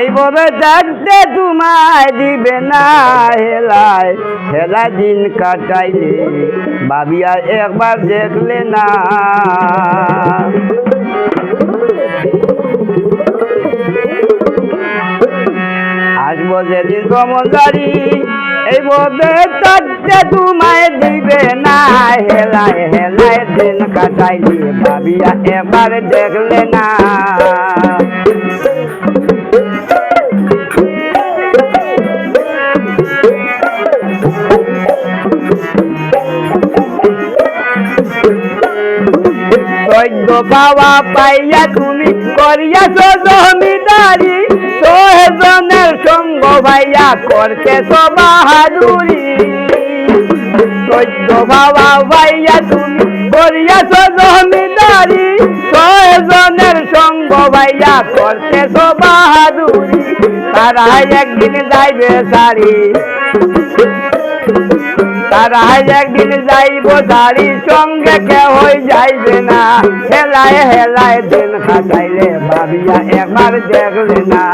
এইভাবে থাকতে তোমায় দিবে না হেলায়। হেলা দিন কাটাইলে ভাবিয়া একবার দেখলে না। আসব যেদিন কমলদারি এই বোধে থাকতে তোমায় দিবে না হেলায়। হেলায় দিন কাটাইলে ভাবিয়া একবার দেখলে না। সৈন্য বাবা পাইয়া তুমি করিয়াছ জমিদারি। সোহেজনের সঙ্গ ভাইয়া করতেছ বাহাদুরি। সৈন্য বাবা ভাইয়া তুমি করিয়াছ জমিদারি। সোহেজনের সঙ্গ ভাইয়া করতেছ বাহাদুরি। তারা একদিন যাইবে সারি। তারা একদিন যাইব দাড়ি সঙ্গে কেউ যাইবে না। হেলায় হেলায় দিন খাটাইলে ভাবিয়া একবার দেখলে না।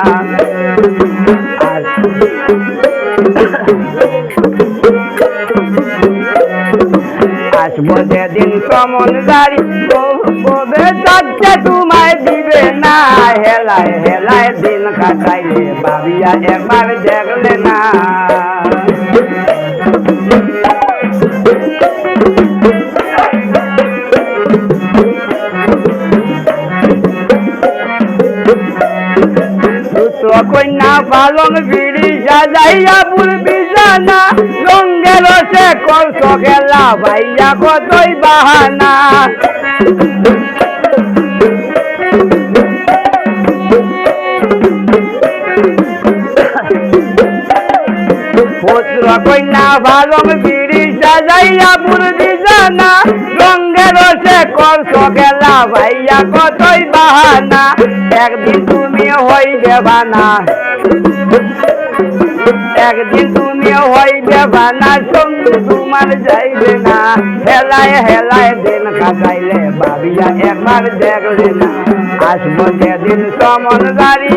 আসব যেদিন সমন গাড়ি কবে যাচ্ছে তোমায় দিবে না। হেলায় হেলায় দিন কাটাইলে ভাবিয়া একবার দেখলে না। কন্যা পালন বিড়ি সাজাইয়া বুলবি জানা রঙ্গের সে করছ গেলা ভাইয়া কতই বাহানা। কন্যা পালন বিড়ি সাজাইয়া বুলবি জানা রঙ্গের সে করছ গেলা ভাইয়া কতই বাহানা। একদিন তুমি হইবে বানা একদিন তুমি হইবে বানা সঙ্গে তোমার যাইবে না। হেলায় হেলায় দিন কাটাইলে ভাবিয়া একবার দেখলে না। আসব যেদিন সমন গাড়ি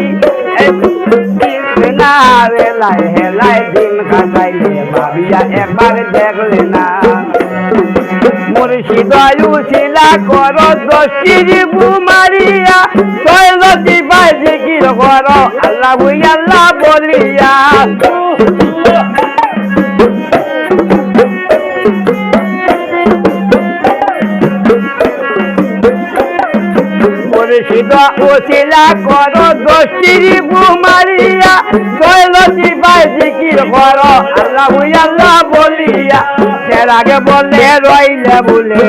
না। হেলায় হেলায় দিন কাটাইলে ভাবিয়া একবার দেখলে না। মুর্শিদায়ু শিলা কর দশটির বুমারিয়া শৈলতি পাই জিকির কর আল্লাহ বুই আল্লাহ বলিয়া। মুর্শিদা ওসিলা কর দশটির বুমারিয়া শৈলতি পাই জিকির কর আল্লাহ আল্লাহ আগে বলে রইলে বলে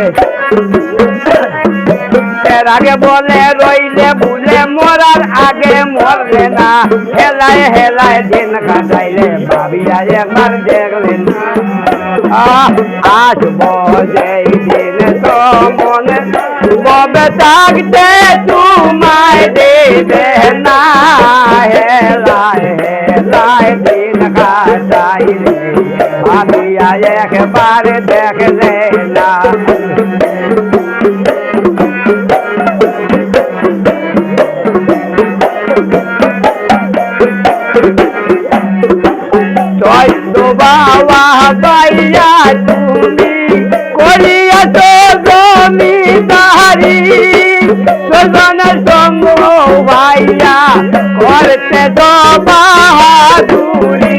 এর আগে বলে রইলে বলে মরার আগে মরবে না। হেলায় হেলায় দিন কাটাইলে ভাবিয়া একবার না। আসব যেই দিন তো মনে। ববে থাকতে তোমায় একবার দেখলে না। পাইয়া তুমি করিয়াছ জমিদারি সজনের সঙ্গ ভাইয়া করতে তো বাহাদুরি।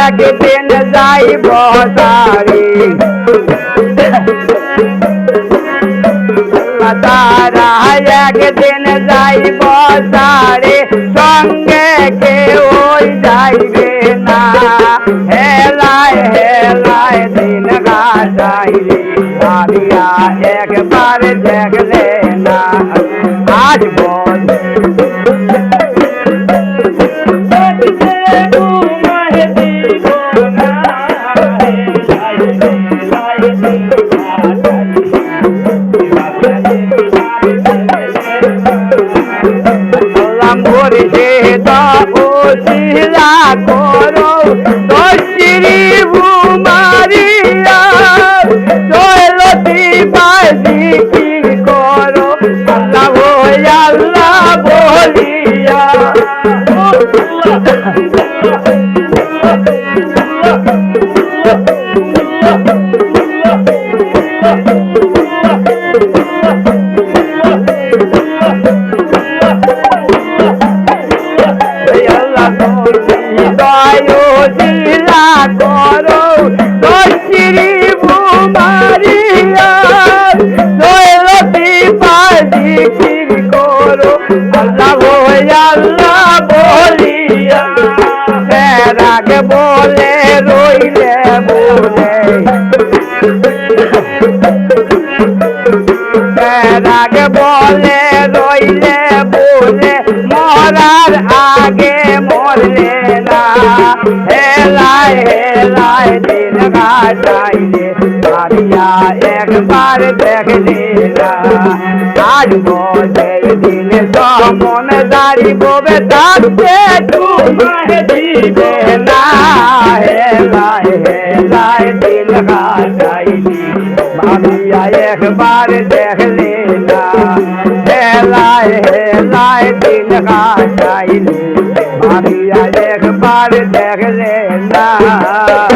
একদিন যাইব তারি তারা একদিন যাইব তারে সঙ্গে কেউ যাইবে না হেলায় হেলায় দিন গাইলে ভাবিয়া একবার দেখলে না শিলা করো দশিরি দয়োশীলা করো বুমারিয়া দৈলতি পাজি কির, আল্লাহ আল্লাহ বলিয়া। রাগ বলে রইলে বলে রাগ বলে রইলে বলে মরার আগে মরলে হেলায় হেলায় দিন কাটাইলে একবার দেখলে না। বসে দিন সমন দাড়ি ববে থাকতে তোমায় দিবে না। হেলায় হেলায় একবার দেখলে না। হেলায় হেলায় দিন কাটাইলি ভাবিয়া একবার দেখলে না